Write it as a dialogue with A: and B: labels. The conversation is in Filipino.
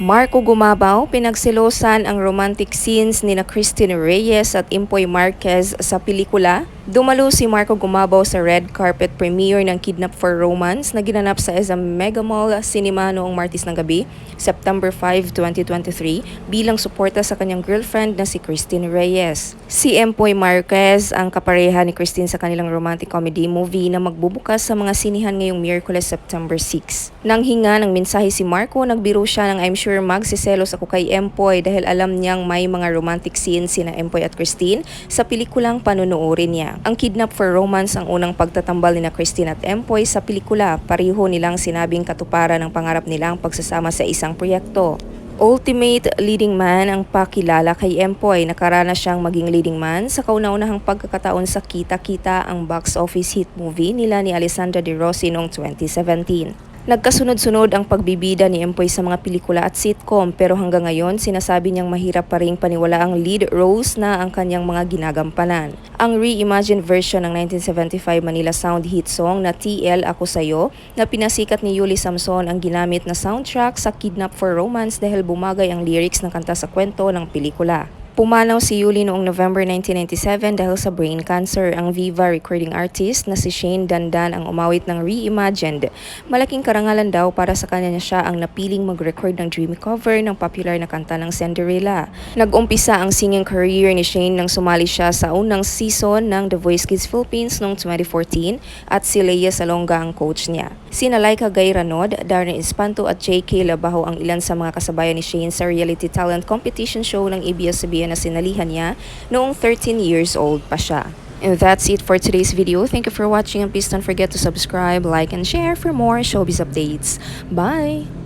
A: Marco Gumabaw, pinagsilosan ang romantic scenes ni na Christine Reyes at Impoy Marquez sa pelikula. Dumalo si Marco Gumabaw sa red carpet premiere ng Kidnap for Romance na ginanap sa SM Mega Mall Cinema noong Martis ng gabi, September 5, 2023, bilang suporta sa kanyang girlfriend na si Christine Reyes. Si Empoy Marquez ang kapareha ni Christine sa kanilang romantic comedy movie na magbubukas sa mga sinihan ngayong Miyerkules, September 6. Nang hinga ng mensahe si Marco, nagbiro siya ng I'm sure magsiselos ako kay Empoy dahil alam niyang may mga romantic scenes sina Empoy at Christine sa pelikulang panunuorin niya. Ang Kidnap for Romance ang unang pagtatambal ni na Christine at Empoy sa pelikula. Pareho nilang sinabing katuparan ng pangarap nilang pagsasama sa isang proyekto. Ultimate leading man ang pakilala kay Empoy. Nakaranas siyang maging leading man sa kauna-unahang pagkakataon sa Kita-Kita ang box office hit movie nila ni Alessandra De Rossi noong 2017. Nagkasunod-sunod ang pagbibida ni Empoy sa mga pelikula at sitcom pero hanggang ngayon sinasabi niyang mahirap pa rin paniwala ang lead roles na ang kanyang mga ginagampanan. Ang reimagined version ng 1975 Manila Sound hit song na TL Ako Sayo na pinasikat ni Yuli Samson ang ginamit na soundtrack sa Kidnap for Romance dahil bumagay ang lyrics ng kanta sa kwento ng pelikula. Pumanaw si Yuli noong November 1997 dahil sa brain cancer. Ang Viva recording artist na si Shane Dandan ang umawit ng Reimagined. Malaking karangalan daw para sa kanya niya siya ang napiling mag-record ng dreamy cover ng popular na kanta ng Cinderella. Nag-umpisa ang singing career ni Shane nang sumali siya sa unang season ng The Voice Kids Philippines noong 2014 at si Leia Salonga ang coach niya. Sina Laika Gayranod, Darren Espanto at J.K. Labaho ang ilan sa mga kasabayan ni Shane sa reality talent competition show ng ABS-CBN na sinalihan niya noong 13 years old pa siya. And that's it for today's video. Thank you for watching and please don't forget to subscribe, like, and share for more showbiz updates. Bye!